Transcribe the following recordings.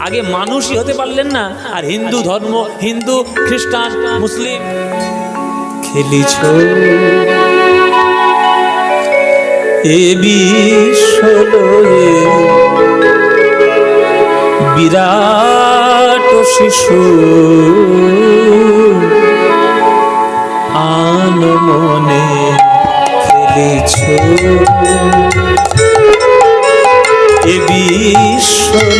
আগে মানুষই হতে পারলেন না, আর হিন্দু ধর্ম, হিন্দু, খ্রিস্টান, মুসলিম। খেলিছ। এ বিরাট শিশু। আন মনে খেলিছ। এ বিশ্বলয়ে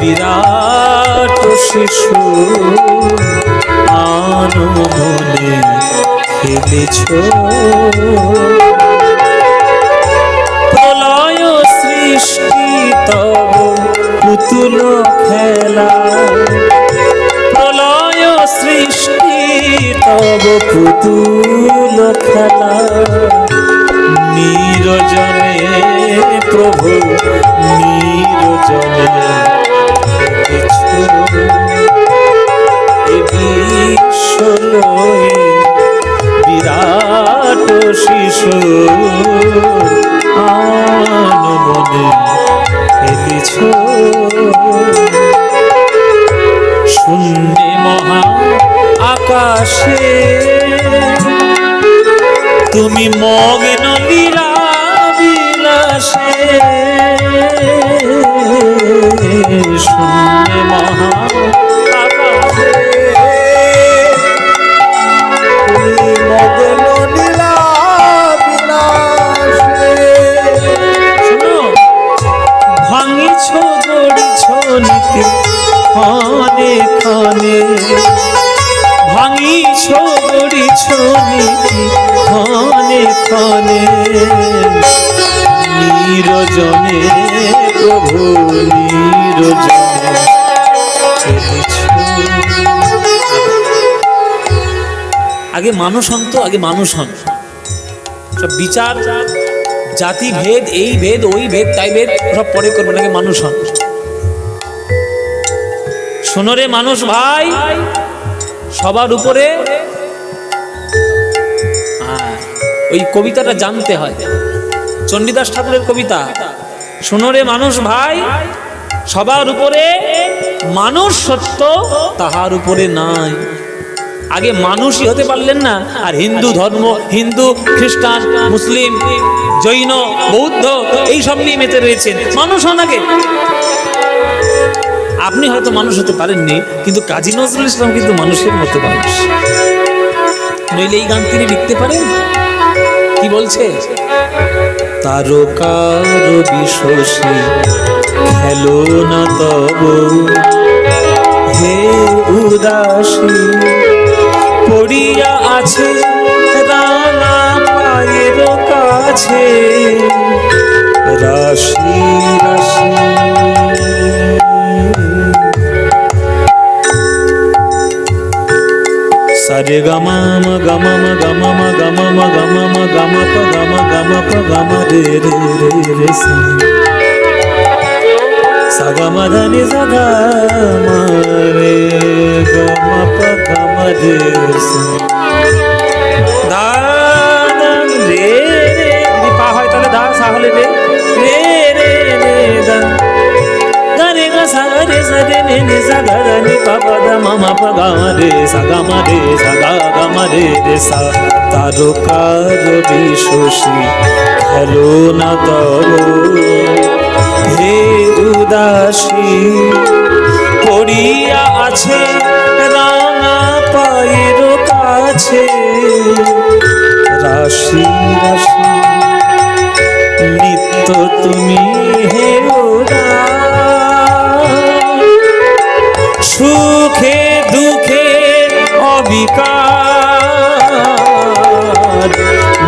বিরাট শিশু আনো মনে খেলেছ। প্রলয় সৃষ্টি তব পুতুল খেলা। প্রলয় সৃষ্টি তব পুতুল খেলা। নিরজনে প্রভু নিরজনে বিরাট শিশু শূন্যে মহা আকাশে তুমি মগ্ন ভাঙিছ গড়িছ নীতি ক্ষণে ক্ষণে। ভাঙিছ গড়িছ নীতি ক্ষণে ক্ষণে। নিরজনে প্রভু, নিরজনে। আগে মানুষ হন তো, আগে মানুষ হন। বিচার। জাতি ভেদ, এই ভেদ, ওই ভেদ, তাই ভেদ সব পরে করবেন আগে মানুষ হন। শোনরে মানুষ ভাই, সবার উপরে ওই কবিতাটা জানতে হয়। চণ্ডীদাস ঠাকুরের কবিতা শোনরে মানুষ ভাই, সবার উপরে মানুষ সত্য, তাহার উপরে নাই। আগে মানুষই হতে পারলেন না। আর হিন্দু ধর্ম, হিন্দু, খ্রিস্টান, মুসলিম, জৈন, বৌদ্ধ, এই সব নিয়ে মেতে রয়েছেন। মানুষ হন আগে। আপনি হয়তো মানুষ হতে পারেননি, কিন্তু কাজী নজরুল ইসলাম কিন্তু মানুষের মতো মানুষ। নইলে এই গান তিনি লিখতে পারেন? কি বলছে? তারকার বিশ্বসী খেলো না তব। হে উদাসী পড়িয়া আছে রাঙা পায়ের কাছে। রাশি রাশি। সরে গমম গমম গমম গমম গম প গম গম প গম রে রে রে রে সা সগম ধনি সগ রে গম প গম রে রে, যদি পা হয় তাহলে দা সা হলে রে। রে রে রে দা গরে গ সা রে সা রে নে নে, সা গ রে নি, পা পা দ ম ম, প, গ রে, সা গ, ম, রে, সা গ হে উদাসী। পড়িয়া আছে, রাঙা পায়ের কাছে। রাশি রাশি, নিত্য তুমি হে সুখে, দুঃখে অবিকার,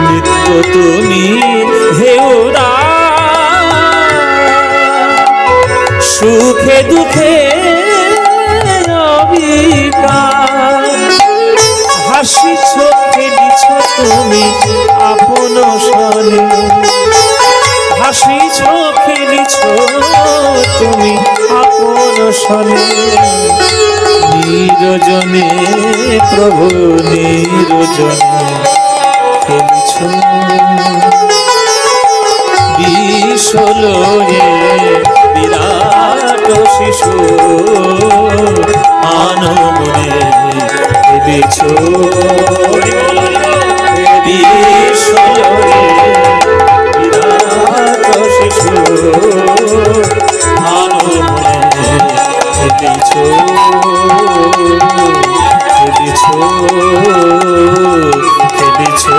নিত্য তুমি হে সুখে, দুঃখে হাসিছ খেলিছ তুমি তুমি আপন নিরজনে প্রভু নিরজনে খেলিছ। বিরাট সুর বিছো বিছো